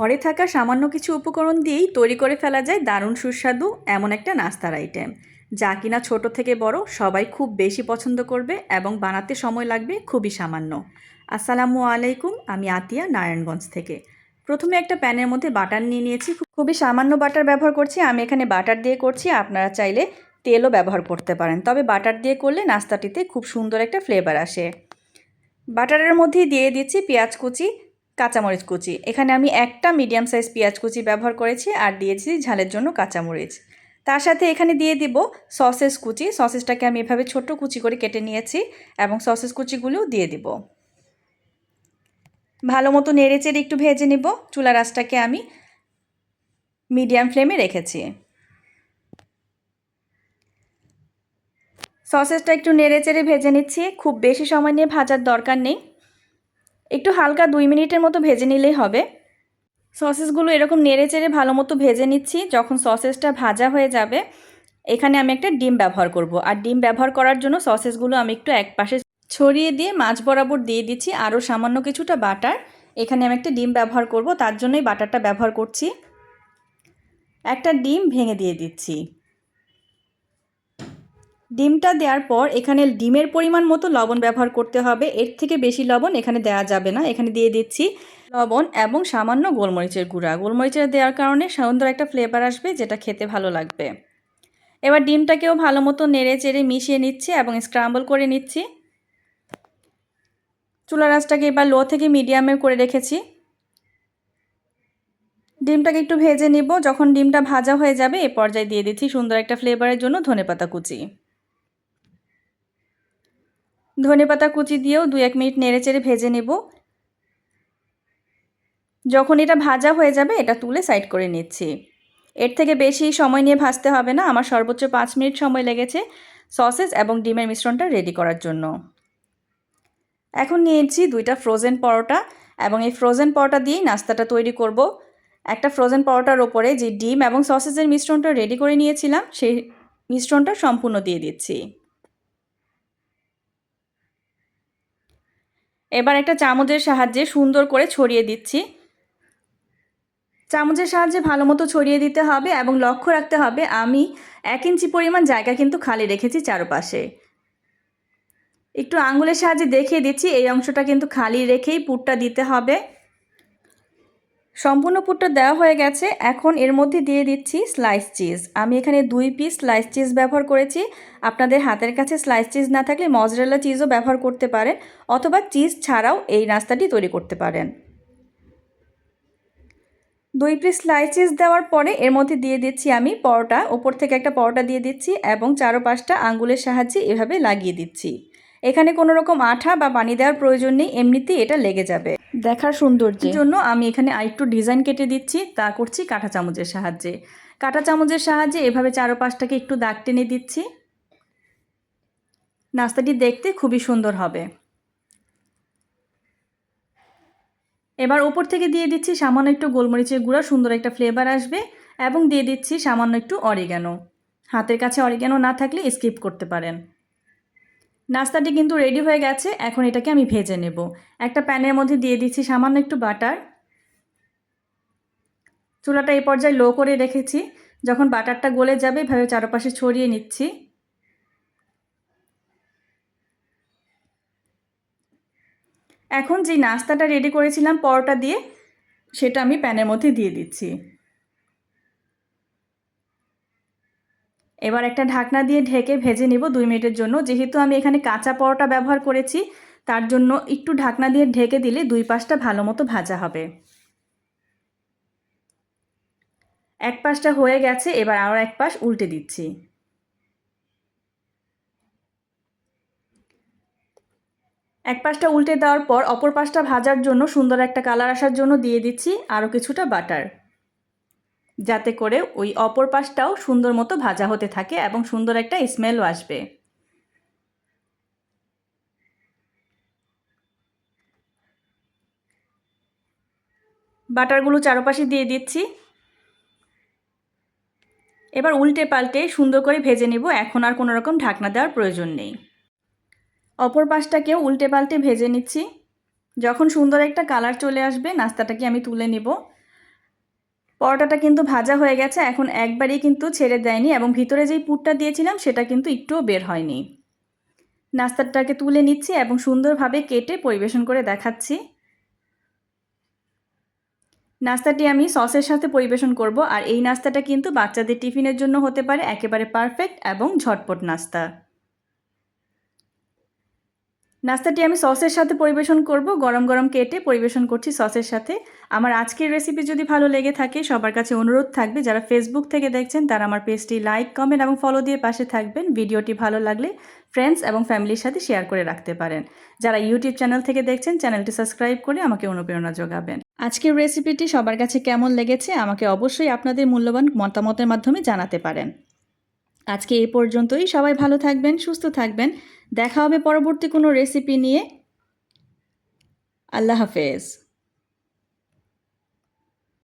ঘরে থাকা সামান্য কিছু উপকরণ দিয়েই তৈরি করে ফেলা যায় দারুণ সুস্বাদু এমন একটা নাস্তার আইটেম। যা কিনা ছোট থেকে বড় সবাই খুব বেশি পছন্দ করবে এবং বানাতে সময় লাগবে খুবই সামান্য। আসসালামু আলাইকুম, আমি আতিয়া, নারায়ণগঞ্জ থেকে। প্রথমে একটা প্যানের মধ্যে বাটার নিয়ে নিয়েছি। খুবই সামান্য বাটার ব্যবহার করছি, আমি এখানে বাটার দিয়ে করছি, আপনারা চাইলে তেলও ব্যবহার করতে পারেন। তবে বাটার দিয়ে করলে নাস্তাটিতে খুব সুন্দর একটা ফ্লেভার আসে। বাটারের মধ্যেই দিয়ে দিচ্ছি পেঁয়াজ কুচি কাঁচামরিচ কুচি। এখানে আমি একটা মিডিয়াম সাইজ পেঁয়াজ কুচি ব্যবহার করেছি আর দিয়েছি ঝালের জন্য কাঁচামরিচ। তার সাথে এখানে দিয়ে দিব সসেস কুচি। সসেসটাকে আমি এভাবে ছোট্ট কুচি করে কেটে নিয়েছি এবং সসেস কুচিগুলোও দিয়ে দিব। ভালো মতো নেড়ে চেড়ে একটু ভেজে নিব। চুলা রাসটাকে আমি মিডিয়াম ফ্লেমে রেখেছি। সসেসটা একটু নেড়ে চেড়ে ভেজে নিচ্ছি। খুব বেশি সময় নিয়ে ভাজার দরকার নেই। একটু হালকা দুই মিনিটের মতো ভেজে নিলেই হবে। সসেসগুলো এরকম নেড়ে চেড়ে ভালো মতো ভেজে নিচ্ছি। যখন সসেসটা ভাজা হয়ে যাবে, এখানে আমি একটা ডিম ব্যবহার করব। আর ডিম ব্যবহার করার জন্য সসেসগুলো আমি একটু এক পাশে ছড়িয়ে দিয়ে মাছ বরাবর দিয়ে দিচ্ছি। আরও সামান্য কিছুটা বাটার। এখানে আমি একটা ডিম ব্যবহার করব। তার জন্যই বাটারটা ব্যবহার করছি। একটা ডিম ভেঙে দিয়ে দিচ্ছি। ডিমটা দেওয়ার পর এখানে ডিমের পরিমাণ মতো লবণ ব্যবহার করতে হবে। এর থেকে বেশি লবণ এখানে দেওয়া যাবে না। এখানে দিয়ে দিচ্ছি লবণ এবং সামান্য গোলমরিচের গুঁড়া। গোলমরিচের দেওয়ার কারণে সুন্দর একটা ফ্লেভার আসবে যেটা খেতে ভালো লাগবে। এবার ডিমটাকেও ভালো মতো নেড়ে চেড়ে মিশিয়ে নিচ্ছি এবং স্ক্রাম্বল করে নিচ্ছি। চুলা রাসটাকে এবার লো থেকে মিডিয়ামে করে রেখেছি। ডিমটাকে একটু ভেজে নিব। যখন ডিমটা ভাজা হয়ে যাবে, এ পর্যায়ে দিয়ে দিচ্ছি সুন্দর একটা ফ্লেভারের জন্য ধনেপাতা কুচি। ধনেপাতা কুচি দিয়েও দু এক মিনিট নেড়ে চেড়ে ভেজে নেব। যখন এটা ভাজা হয়ে যাবে, এটা তুলে সাইড করে নিচ্ছি। এর থেকে বেশি সময় নিয়ে ভাজতে হবে না, আমার সর্বোচ্চ পাঁচ মিনিট সময় লেগেছে সসেস এবং ডিমের মিশ্রণটা রেডি করার জন্য। এখন নিয়েছি দুইটা ফ্রোজেন পরোটা এবং এই ফ্রোজেন পরোটা দিয়েই নাস্তাটা তৈরি করব। একটা ফ্রোজেন পরোটার ওপরে যে ডিম এবং সসেজের মিশ্রণটা রেডি করে নিয়েছিলাম, সেই মিশ্রণটা সম্পূর্ণ দিয়ে দিচ্ছি। এবার একটা চামচের সাহায্যে সুন্দর করে ছড়িয়ে দিচ্ছি। চামচের সাহায্যে ভালো মতো ছড়িয়ে দিতে হবে এবং লক্ষ্য রাখতে হবে আমি এক ইঞ্চি পরিমাণ জায়গা কিন্তু খালি রেখেছি চারপাশে। একটু আঙুলের সাহায্যে দেখিয়ে দিচ্ছি, এই অংশটা কিন্তু খালি রেখেই পুরটা দিতে হবে। সম্পূর্ণ পুরটা দেওয়া হয়ে গেছে। এখন এর মধ্যে দিয়ে দিচ্ছি স্লাইস চিজ আমি এখানে দুই পিস স্লাইস চিজ ব্যবহার করেছি। আপনাদের হাতের কাছে স্লাইস চিজ না থাকলে মজরেলা চিজও ব্যবহার করতে পারেন অথবা চিজ ছাড়াও এই নাস্তাটি তৈরি করতে পারেন। দুই পিস স্লাইস চিজ দেওয়ার পরে এর মধ্যে দিয়ে দিচ্ছি আমি পরোটা। ওপর থেকে একটা পরোটা দিয়ে দিচ্ছি এবং চারোপাশটা আঙ্গুলের সাহায্যে এভাবে লাগিয়ে দিচ্ছি। এখানে কোনো রকম আঠা বা পানি দেওয়ার প্রয়োজন নেই। এমনিতেই এটা লেগে যাবে। দেখার সৌন্দর্যের জন্য আমি এখানে আরেকটু ডিজাইন কেটে দিচ্ছি, তা করছি কাঁটা চামচের সাহায্যে। কাঁটা চামচের সাহায্যে এভাবে চারোপাশটাকে একটু দাগ টেনে দিচ্ছি। নাস্তাটি দেখতে খুবই সুন্দর হবে। এবার ওপর থেকে দিয়ে দিচ্ছি সামান্য একটু গোলমরিচের গুঁড়া, সুন্দর একটা ফ্লেভার আসবে, এবং দিয়ে দিচ্ছি সামান্য একটু অরিগ্যানো হাতের কাছে অরিগ্যানো না থাকলে স্কিপ করতে পারেন। নাস্তাটি কিন্তু রেডি হয়ে গেছে, এখন এটাকে আমি ভেজে নেব। একটা প্যানের মধ্যে দিয়ে দিচ্ছি সামান্য একটু বাটার। চুলাটা এই পর্যায়ে লো করে রেখেছি। যখন বাটারটা গলে যাবে, এভাবে চারপাশে ছড়িয়ে নিচ্ছি। এখন যে নাস্তাটা রেডি করেছিলাম, পরোটা দিয়ে, সেটা আমি প্যানের মধ্যে দিয়ে দিচ্ছি। এবার একটা ঢাকনা দিয়ে ঢেকে ভেজে নেব দুই মিনিটের জন্য। যেহেতু আমি এখানে কাঁচা পরোটা ব্যবহার করেছি, তার জন্য একটু ঢাকনা দিয়ে ঢেকে দিলে দুই পাশটা ভালো মতো ভাজা হবে। এক পাশটা হয়ে গেছে, এবার আরও এক পাশ উল্টে দিচ্ছি। এক পাশটা উল্টে দেওয়ার পর অপর পাশটা ভাজার জন্য সুন্দর একটা কালার আসার জন্য দিয়ে দিচ্ছি আরও কিছুটা বাটার। যাতে করে ওই অপর পাশটাও সুন্দর মতো ভাজা হতে থাকে এবং সুন্দর একটা স্মেলও আসবে। বাটারগুলো চারপাশে দিয়ে দিচ্ছি। এবার উল্টে পাল্টে সুন্দর করে ভেজে নেব, এখন আর কোনো রকম ঢাকনা দেওয়ার প্রয়োজন নেই। অপর পাশটাকেও উল্টে পাল্টে ভেজে নিচ্ছি। যখন সুন্দর একটা কালার চলে আসবে, নাস্তাটাকে আমি তুলে নেব। পরোটাটা কিন্তু ভাজা হয়ে গেছে, এখন একবারই কিন্তু ছেড়ে দেয়নি এবং ভিতরে যেই পুরটা দিয়েছিলাম সেটা কিন্তু একটুও বের হয়নি। নাস্তাটাকে তুলে নিচ্ছি এবং সুন্দরভাবে কেটে পরিবেশন করে দেখাচ্ছি। নাস্তাটি আমি সসের সাথে পরিবেশন করব আর এই নাস্তাটা কিন্তু বাচ্চাদের টিফিনের জন্য হতে পারে, একেবারে পারফেক্ট এবং ঝটপট নাস্তা। নাস্তাটি আমি সসের সাথে পরিবেশন করব। গরম গরম কেটে পরিবেশন করছি সসের সাথে। আমার আজকের রেসিপি যদি ভালো লেগে থাকে, সবার কাছে অনুরোধ থাকবে, যারা ফেসবুক থেকে দেখছেন, তারা আমার পেজটি লাইক কমেন্ট এবং ফলো দিয়ে পাশে থাকবেন। ভিডিওটি ভালো লাগলে ফ্রেন্ডস এবং ফ্যামিলির সাথে শেয়ার করে রাখতে পারেন। যারা ইউটিউব চ্যানেল থেকে দেখছেন চ্যানেলটি সাবস্ক্রাইব করে আমাকে অনুপ্রেরণা যোগাবেন। আজকের রেসিপিটি সবার কাছে কেমন লেগেছে, আমাকে অবশ্যই আপনাদের মূল্যবান মতামতের মাধ্যমে জানাতে পারেন। আজকে এ পর্যন্তই। সবাই ভালো থাকবেন, সুস্থ থাকবেন। দেখা হবে পরবর্তী কোনো রেসিপি নিয়ে। আল্লাহ হাফেজ।